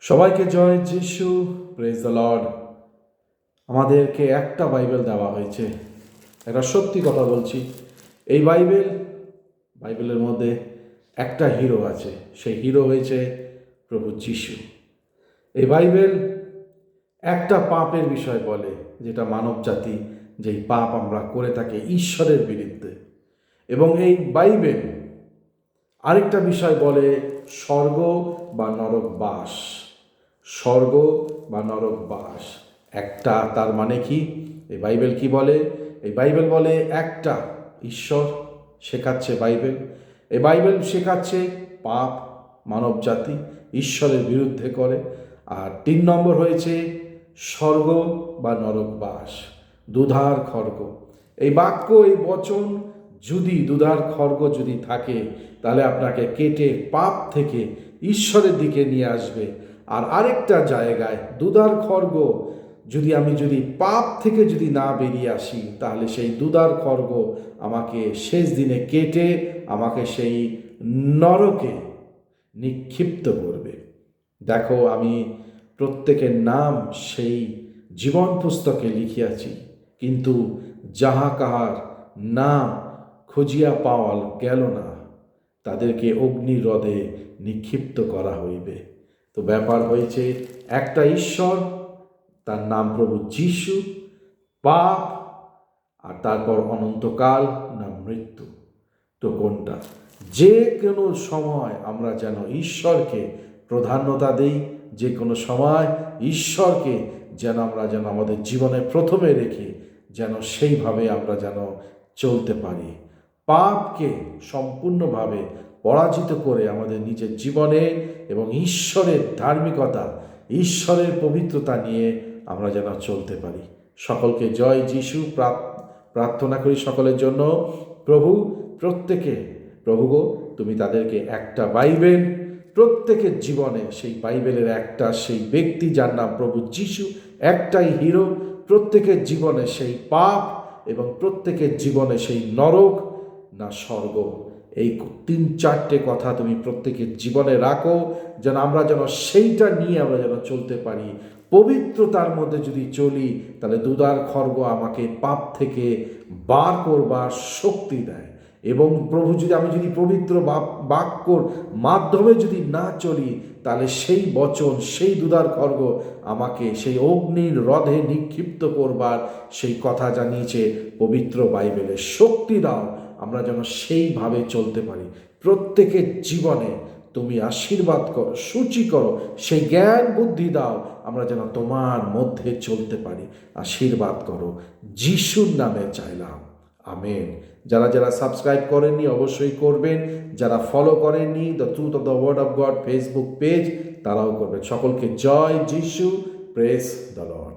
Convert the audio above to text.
সবাইকে জয় যিশু praise the Lord আমাদেরকে একটা বাইবেল দেওয়া হয়েছে। একটা সত্যি কথা বলছি। এই বাইবেল, বাইবেলের মধ্যে একটা হিরো আছে। সেই হিরো হয়েছে প্রভু যিশু। এই বাইবেল একটা পাপের বিষয় বলে, যেটা মানব জাতি, যেই পাপ আমরা করে থাকি ঈশ্বরের বিরুদ্ধে। এবং এই বাইবেল আরেকটা বিষয় বলে, স্বর্গ বা নরক বাস। স্বর্গ বা নরক বাস। একটা তার মানে কি? এই বাইবেল কি বলে? এই বাইবেল বলে একটা ঈশ্বর শেখাচ্ছে বাইবেল। এই বাইবেল শেখাচ্ছে পাপ, মানব জাতি ঈশ্বরের বিরুদ্ধে করে। আর তিন নম্বর হয়েছে স্বর্গ বা নরক বাস, দুধার খর্গ এই বাক্য, এই বচন যদি দুধার খর্গ যদি থাকে, তাহলে আপনাকে কেটে পাপ থেকে ঈশ্বরের দিকে নিয়ে আসবে। আর আরেকটা জায়গায় দুধার খর্গ, যদি আমি যদি পাপ থেকে যদি না বেরিয়ে আসি, তাহলে সেই দুধার খর্গ আমাকে শেষ দিনে কেটে, আমাকে সেই নরকে নিক্ষিপ্ত করবে। দেখো, আমি প্রত্যেকের নাম সেই জীবন পুস্তকে লিখিয়াছি, কিন্তু যাহা কাহার নাম খুঁজিয়া পাওয়া গেল না, তাদেরকে অগ্নিরদে নিক্ষিপ্ত করা হইবে। তো ব্যাপার হয়েছে, একটা ঈশ্বর, তার নাম প্রভু যিশু, পাপ, আর তারপর অনন্তকাল না মৃত্যু। তো কোনটা? যে কোনো সময় আমরা যেন ঈশ্বরকে প্রাধান্যতা দেই, যে কোনো সময় ঈশ্বরকে যেন আমরা যেন আমাদের জীবনে প্রথমে রেখে যেন সেইভাবে আমরা যেন চলতে পারি। পাপকে সম্পূর্ণভাবে পরাজিত করে আমাদের নিজের জীবনে এবং ঈশ্বরের ধার্মিকতা, ঈশ্বরের পবিত্রতা নিয়ে আমরা যেন চলতে পারি। সকলকে জয় যিশু প্রার্থনা করি সকলের জন্য। প্রভু, প্রত্যেকে, প্রভু গো, তুমি তাদেরকে একটা বাইবেল, প্রত্যেকের জীবনে সেই বাইবেলের একটা, সেই ব্যক্তি যার নাম প্রভু যিশু, একটাই হিরো। প্রত্যেকের জীবনে সেই পাপ এবং প্রত্যেকের জীবনে সেই নরক, না স্বর্গ। এই তিন চারটে কথা তুমি প্রত্যেকের জীবনে রাখো, যেন আমরা যেন সেইটা নিয়ে আমরা যেন চলতে পারি। পবিত্রতার মধ্যে যদি চলি, তাহলে দুদার খর্গ আমাকে পাপ থেকে বার করবার শক্তি দেয়। এবং প্রভু, যদি আমি যদি পবিত্র বাক- বাক্যর মাধ্যমে যদি না চলি, তাহলে সেই বচন, সেই দুদার খর্গ আমাকে সেই অগ্নির রধে নিক্ষিপ্ত করবার সেই কথা জানিয়েছে পবিত্র বাইবেলের শক্তি দাও। আমরা যেন সেইভাবে চলতে পারি। প্রত্যেকের জীবনে তুমি আশীর্বাদ করো, সূচি করো, সেই জ্ঞান বুদ্ধি দাও, আমরা যেন তোমার মধ্যে চলতে পারি। আশীর্বাদ করো, যিশুর নামে চাইলাম। আমেন। যারা যারা সাবস্ক্রাইব করেননি, অবশ্যই করবেন। যারা ফলো করেননি, the truth of the word of God Facebook page, তারাও করবেন। সকলকে জয় যিশু, প্রেস দ্য লর্ড।